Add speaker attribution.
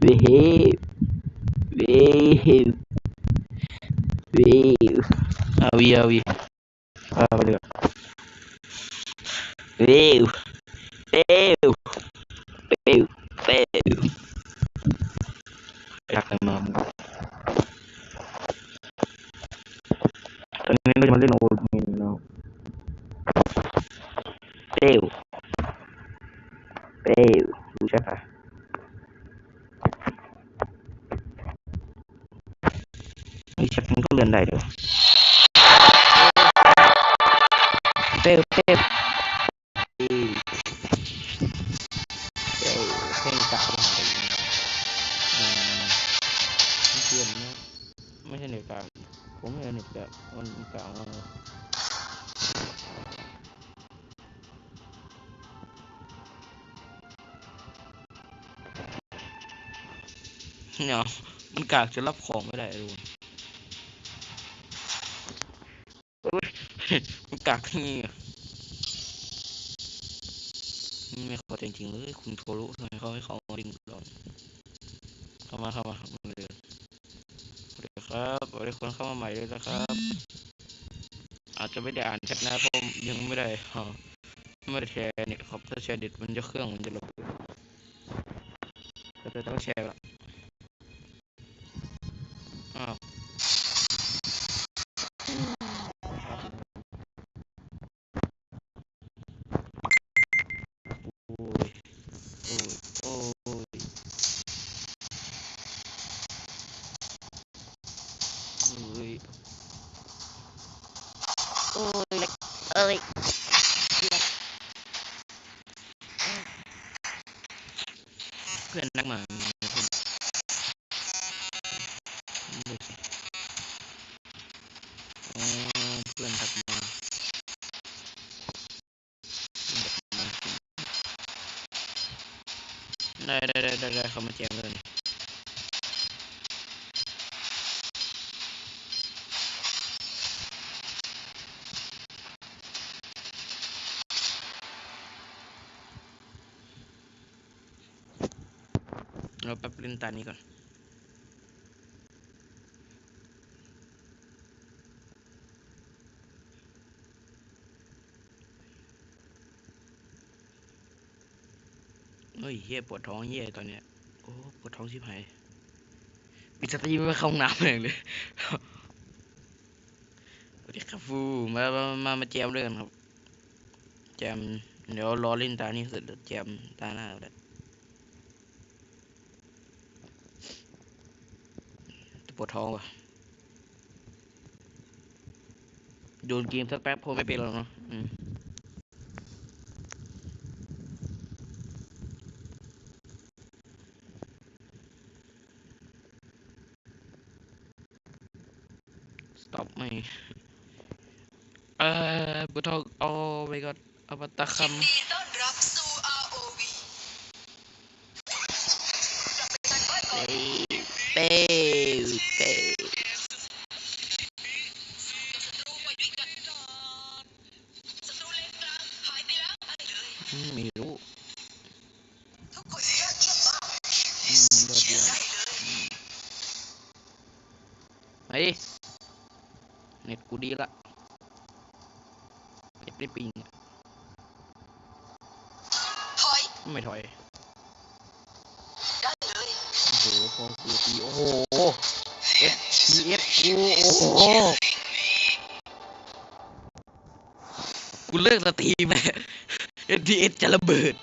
Speaker 1: เวฟเวฟเวฟเอ ชักมันก็เลื่อนได้เดี๋ยวเป๊ะเป๊ะเอ้ยเอ้ยเพลงจักรวาลอืมไม่เชื่อมนะไม่ใช่เน็ตกลางผมไม่เอาเน็ตกลางมันกลางมากเลยเนี่ยมันกากจะรับของไม่ได้ดู มันกากที่นี่อะไม่ข้าใจจริงๆเลยคุณโทรุทำไมเขาให้เขาดิ้งเราเข้ามาเข้ามาเข้ามาเลยสวัสดีครับสวัสดีคนเข้ามาใหม่ด้วยนะครับ อาจจะไม่ได้อ่านแชทนะเพราะยังไม่ได้ฮะไม่ได้แชร์เน็ตครับถ้าแชร์เน็ตมันจะเครื่องมันจะระเบิดก็จะต้องแชร์ละ เอ้ยเพื่อนนักหมาเพื่อนดูสิอ๋อเพื่อนทักมาเพื่อนทักมาได้ได้ได้ได้ได้เขามาแจมเลย เราแป๊บเล่นตานี้ก่อนเฮ้ยเฮียปวดท้องเฮียตอนเนี้ยโอ้ปวดท้องชิบหายปิดสตรีมไม่เข้าห้องน้ำเลยเลยสวัสดีครับฟูมามามามาแจมด้วยกันครับแจมเดี๋ยวรอเล่นตานี้เสร็จเดี๋ยวแจมตาหน้าก็ได้ ปวดท้องว่ะโยนเกมสักแป๊บพอไม่เป็นแล้วเนาะอืม stop ไม่เอ่อบุทองเอาไปก่อนเอาบัตตะค
Speaker 2: ยินดีต้อนรับสู่ ROV ำ
Speaker 1: ไม่รู้
Speaker 2: ทุกคนยอดเยี่ยมมาก
Speaker 1: อืมยอดเยี่ยม
Speaker 2: ได้เลย
Speaker 1: ไปดิเน็ตกูดีละเน็ตได้ปิงอะ
Speaker 2: ถอย
Speaker 1: ไม่ถอย
Speaker 2: ได้เลย
Speaker 1: โอ้โหพอกูตีโอ้โห F P S กูโอ้โห กูเลิกสตรีมเลย F P S จะระเบิด